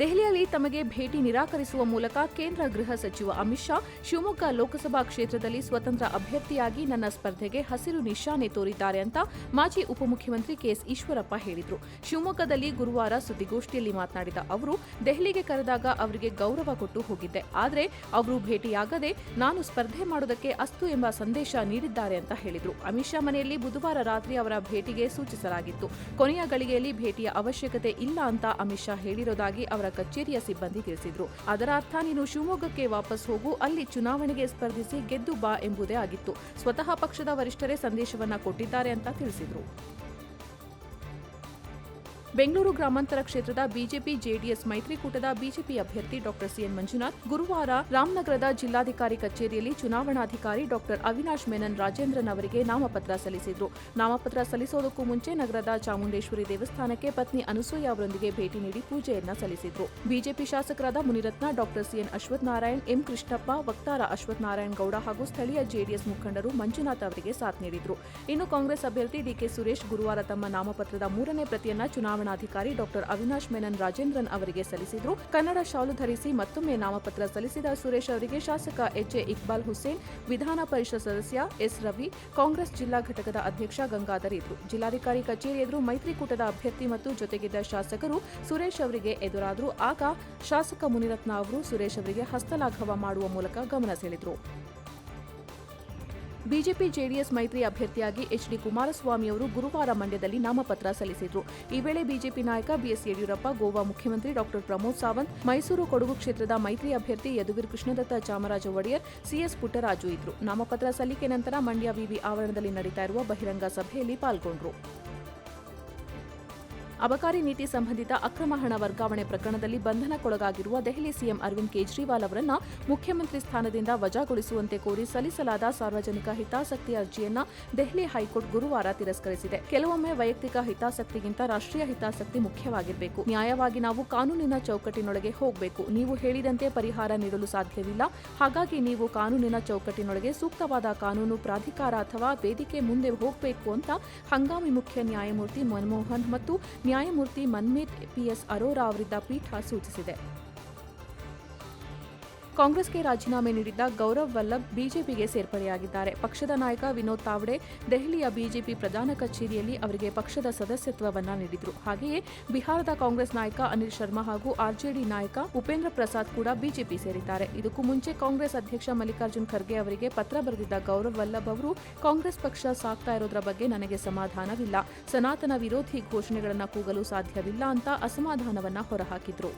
ದೆಹಲಿಯಲ್ಲಿ ತಮಗೆ ಭೇಟಿ ನಿರಾಕರಿಸುವ ಮೂಲಕ ಕೇಂದ್ರ ಗೃಹ ಸಚಿವ ಅಮಿತ್ ಶಾ ಶಿವಮೊಗ್ಗ ಲೋಕಸಭಾ ಕ್ಷೇತ್ರದಲ್ಲಿ ಸ್ವತಂತ್ರ ಅಭ್ಯರ್ಥಿಯಾಗಿ ನನ್ನ ಸ್ಪರ್ಧೆಗೆ ಹಸಿರು ನಿಶಾನೆ ತೋರಿದ್ದಾರೆ ಅಂತ ಮಾಜಿ ಉಪಮುಖ್ಯಮಂತ್ರಿ ಕೆಎಸ್ ಈಶ್ವರಪ್ಪ ಹೇಳಿದರು. ಶಿವಮೊಗ್ಗದಲ್ಲಿ ಗುರುವಾರ ಸುದ್ದಿಗೋಷ್ಠಿಯಲ್ಲಿ ಮಾತನಾಡಿದ ಅವರು, ದೆಹಲಿಗೆ ಕರೆದಾಗ ಅವರಿಗೆ ಗೌರವ ಕೊಟ್ಟು ಹೋಗಿದ್ದೆ. ಆದರೆ ಅವರು ಭೇಟಿಯಾಗದೆ ನಾನು ಸ್ಪರ್ಧೆ ಮಾಡೋದಕ್ಕೆ ಅಸ್ತು ಎಂಬ ಸಂದೇಶ ನೀಡಿದ್ದಾರೆ ಅಂತ ಹೇಳಿದರು. ಅಮಿತ್ ಶಾ ಮನೆಯಲ್ಲಿ ಬುಧವಾರ ರಾತ್ರಿ ಅವರ ಭೇಟಿಗೆ ಸೂಚಿಸಲಾಗಿತ್ತು. ಕೊನೆಯ ಗಳಿಗೆಯಲ್ಲಿ ಭೇಟಿಯ ಅವಶ್ಯಕತೆ ಇಲ್ಲ ಅಂತ ಅಮಿತ್ ಶಾ ಹೇಳಿರೋದಾಗಿ ಅವರ ಕಚೇರಿಯ ಸಿಬ್ಬಂದಿ ತಿಳಿಸಿದ್ರು. ಅದರ ಅರ್ಥ ನೀನು ಶಿವಮೊಗ್ಗಕ್ಕೆ ವಾಪಸ್ ಹೋಗು, ಅಲ್ಲಿ ಚುನಾವಣೆಗೆ ಸ್ಪರ್ಧಿಸಿ ಗೆದ್ದು ಬಾ ಎಂಬುದೇ ಆಗಿತ್ತು. ಸ್ವತಃ ಪಕ್ಷದ ವರಿಷ್ಠರೇ ಸಂದೇಶವನ್ನ ಕೊಟ್ಟಿದ್ದಾರೆ ಅಂತ ತಿಳಿಸಿದ್ರು. ಬೆಂಗಳೂರು ಗ್ರಾಮಾಂತರ ಕ್ಷೇತ್ರದ ಬಿಜೆಪಿ ಜೆಡಿಎಸ್ ಮೈತ್ರಿಕೂಟದ ಬಿಜೆಪಿ ಅಭ್ಯರ್ಥಿ ಡಾಕ್ಟರ್ ಸಿಎನ್ ಮಂಜುನಾಥ್, ಗುರುವಾರ ರಾಮನಗರದ ಜಿಲ್ಲಾಧಿಕಾರಿ ಕಚೇರಿಯಲ್ಲಿ ಚುನಾವಣಾಧಿಕಾರಿ ಡಾಕ್ಟರ್ ಅವಿನಾಶ್ ಮೆನನ್ ರಾಜೇಂದ್ರನ್ ಅವರಿಗೆ ನಾಮಪತ್ರ ಸಲ್ಲಿಸಿದ್ರು. ನಾಮಪತ್ರ ಸಲ್ಲಿಸೋದಕ್ಕೂ ಮುಂಚೆ ನಗರದ ಚಾಮುಂಡೇಶ್ವರಿ ದೇವಸ್ಥಾನಕ್ಕೆ ಪತ್ನಿ ಅನುಸೂಯ ಅವರೊಂದಿಗೆ ಭೇಟಿ ನೀಡಿ ಪೂಜೆಯನ್ನ ಸಲ್ಲಿಸಿದರು. ಬಿಜೆಪಿ ಶಾಸಕರಾದ Muniratna, doctor CN Ashwath Narayan M Krishnappa, ವಕ್ತಾರ ಅಶ್ವತ್ಥನಾರಾಯಣ್ ಗೌಡ ಹಾಗೂ ಸ್ಥಳೀಯ ಜೆಡಿಎಸ್ ಮುಖಂಡರು ಮಂಜುನಾಥ್ ಅವರಿಗೆ ಸಾಥ್ ನೀಡಿದರು. ಇನ್ನು ಕಾಂಗ್ರೆಸ್ ಅಭ್ಯರ್ಥಿ ಡಿಕೆ ಸುರೇಶ್ ಗುರುವಾರ ತಮ್ಮ ನಾಮಪತ್ರದ ಮೂರನೇ ಪ್ರತಿಯನ್ನ ಚುನಾವಣಾಧಿಕಾರಿ ಡಾಕ್ಟರ್ ಅವಿನಾಶ್ ಮೆನನ್ ರಾಜೇಂದ್ರನ್ ಅವರಿಗೆ ಸಲ್ಲಿಸಿದ್ರು. ಕನ್ನಡ ಶಾಲು ಧರಿಸಿ ಮತ್ತೊಮ್ಮೆ ನಾಮಪತ್ರ ಸಲ್ಲಿಸಿದ ಸುರೇಶ್ ಅವರಿಗೆ ಶಾಸಕ ಎಚ್ಎ ಇಕ್ಬಾಲ್ ಹುಸೇನ್, ವಿಧಾನ ಪರಿಷತ್ ಸದಸ್ಯ ಎಸ್ ರವಿ, ಕಾಂಗ್ರೆಸ್ ಜಿಲ್ಲಾ ಘಟಕದ ಅಧ್ಯಕ್ಷ ಗಂಗಾಧರ್ ಇದ್ರು. ಜಿಲ್ಲಾಧಿಕಾರಿ ಕಚೇರಿ ಎದುರು ಮೈತ್ರಿಕೂಟದ ಅಭ್ಯರ್ಥಿ ಮತ್ತು ಜೊತೆಗಿದ್ದ ಶಾಸಕರು ಸುರೇಶ್ ಅವರಿಗೆ ಎದುರಾದ್ರು. ಆಗ ಶಾಸಕ ಮುನಿರತ್ನ ಅವರು ಸುರೇಶ್ ಅವರಿಗೆ ಹಸ್ತಲಾಘವ ಮಾಡುವ ಮೂಲಕ ಗಮನ ಸೆಳೆದರು. ಬಿಜೆಪಿ ಜೆಡಿಎಸ್ ಮೈತ್ರಿ ಅಭ್ಯರ್ಥಿಯಾಗಿ ಎಚ್ಡಿ ಕುಮಾರಸ್ವಾಮಿ ಅವರು ಗುರುವಾರ ಮಂಡ್ಯದಲ್ಲಿ ನಾಮಪತ್ರ ಸಲ್ಲಿಸಿದರು. ಈ ವೇಳೆ ಬಿಜೆಪಿ ನಾಯಕ ಬಿಎಸ್ ಯಡಿಯೂರಪ್ಪ, ಗೋವಾ ಮುಖ್ಯಮಂತ್ರಿ ಡಾಕ್ಟರ್ ಪ್ರಮೋದ್ ಸಾವಂತ್, ಮೈಸೂರು ಕೊಡಗು ಕ್ಷೇತ್ರದ ಮೈತ್ರಿ ಅಭ್ಯರ್ಥಿ ಯದುವೀರ್ ಕೃಷ್ಣದತ್ತ ಚಾಮರಾಜ ಒಡೆಯರ್, ಸಿಎಸ್ ಪುಟ್ಟರಾಜು ಇದ್ರು. ನಾಮಪತ್ರ ಸಲ್ಲಿಕೆ ನಂತರ ಮಂಡ್ಯ ವಿವಿ ಆವರಣದಲ್ಲಿ ನಡೀತಾ ಇರುವ ಬಹಿರಂಗ ಸಭೆಯಲ್ಲಿ ಪಾಲ್ಗೊಂಡ್ರು. ಅಬಕಾರಿ ನೀತಿ ಸಂಬಂಧಿತ ಅಕ್ರಮ ಹಣ ವರ್ಗಾವಣೆ ಪ್ರಕರಣದಲ್ಲಿ ಬಂಧನಕ್ಕೊಳಗಾಗಿರುವ ದೆಹಲಿ ಸಿಎಂ ಅರವಿಂದ್ ಕೇಜ್ರಿವಾಲ್ ಅವರನ್ನು ಮುಖ್ಯಮಂತ್ರಿ ಸ್ಥಾನದಿಂದ ವಜಾಗೊಳಿಸುವಂತೆ ಕೋರಿ ಸಲ್ಲಿಸಲಾದ ಸಾರ್ವಜನಿಕ ಹಿತಾಸಕ್ತಿ ಅರ್ಜಿಯನ್ನು ದೆಹಲಿ ಹೈಕೋರ್ಟ್ ಗುರುವಾರ ತಿರಸ್ಕರಿಸಿದೆ. ಕೆಲವೊಮ್ಮೆ ವೈಯಕ್ತಿಕ ಹಿತಾಸಕ್ತಿಗಿಂತ ರಾಷ್ಟ್ರೀಯ ಹಿತಾಸಕ್ತಿ ಮುಖ್ಯವಾಗಿರಬೇಕು. ನ್ಯಾಯವಾಗಿ ನಾವು ಕಾನೂನಿನ ಚೌಕಟ್ಟಿನೊಳಗೆ ಹೋಗಬೇಕು. ನೀವು ಹೇಳಿದಂತೆ ಪರಿಹಾರ ನೀಡಲು ಸಾಧ್ಯವಿಲ್ಲ. ಹಾಗಾಗಿ ನೀವು ಕಾನೂನಿನ ಚೌಕಟ್ಟಿನೊಳಗೆ ಸೂಕ್ತವಾದ ಕಾನೂನು, ಪ್ರಾಧಿಕಾರ ಅಥವಾ ವೇದಿಕೆ ಮುಂದೆ ಹೋಗಬೇಕು ಅಂತ ಹಂಗಾಮಿ ಮುಖ್ಯ ನ್ಯಾಯಮೂರ್ತಿ ಮನಮೋಹನ್ ಮತ್ತು ನ್ಯಾಯಮೂರ್ತಿ ಮನ್ಮೇತ್ ಪಿಎಸ್ ಅರೋರಾ ಅವರಿದ್ದ ಪೀಠ ಸೂಚಿಸಿದೆ. ಕಾಂಗ್ರೆಸ್ಗೆ ರಾಜೀನಾಮೆ ನೀಡಿದ್ದ ಗೌರವ್ ವಲ್ಲಭ್ ಬಿಜೆಪಿಗೆ ಸೇರ್ಪಡೆಯಾಗಿದ್ದಾರೆ. ಪಕ್ಷದ ನಾಯಕ ವಿನೋದ್ ತಾವ್ಡೆ ದೆಹಲಿಯ ಬಿಜೆಪಿ ಪ್ರಧಾನ ಕಚೇರಿಯಲ್ಲಿ ಅವರಿಗೆ ಪಕ್ಷದ ಸದಸ್ಯತ್ವವನ್ನು ನೀಡಿದ್ರು. ಹಾಗೆಯೇ ಬಿಹಾರದ ಕಾಂಗ್ರೆಸ್ ನಾಯಕ ಅನಿಲ್ ಶರ್ಮಾ ಹಾಗೂ ಆರ್ಜೆಡಿ ನಾಯಕ ಉಪೇಂದ್ರ ಪ್ರಸಾದ್ ಕೂಡ ಬಿಜೆಪಿ ಸೇರಿದ್ದಾರೆ. ಇದಕ್ಕೂ ಮುಂಚೆ ಕಾಂಗ್ರೆಸ್ ಅಧ್ಯಕ್ಷ ಮಲ್ಲಿಕಾರ್ಜುನ್ ಖರ್ಗೆ ಅವರಿಗೆ ಪತ್ರ ಬರೆದಿದ್ದ ಗೌರವ್ ವಲ್ಲಭ್ ಅವರು, ಕಾಂಗ್ರೆಸ್ ಪಕ್ಷ ಸಾಕ್ತಾ ಇರೋದ್ರ ಬಗ್ಗೆ ನನಗೆ ಸಮಾಧಾನವಿಲ್ಲ. ಸನಾತನ ವಿರೋಧಿ ಘೋಷಣೆಗಳನ್ನು ಕೂಗಲು ಸಾಧ್ಯವಿಲ್ಲ ಅಂತ ಅಸಮಾಧಾನವನ್ನ ಹೊರಹಾಕಿದ್ರು.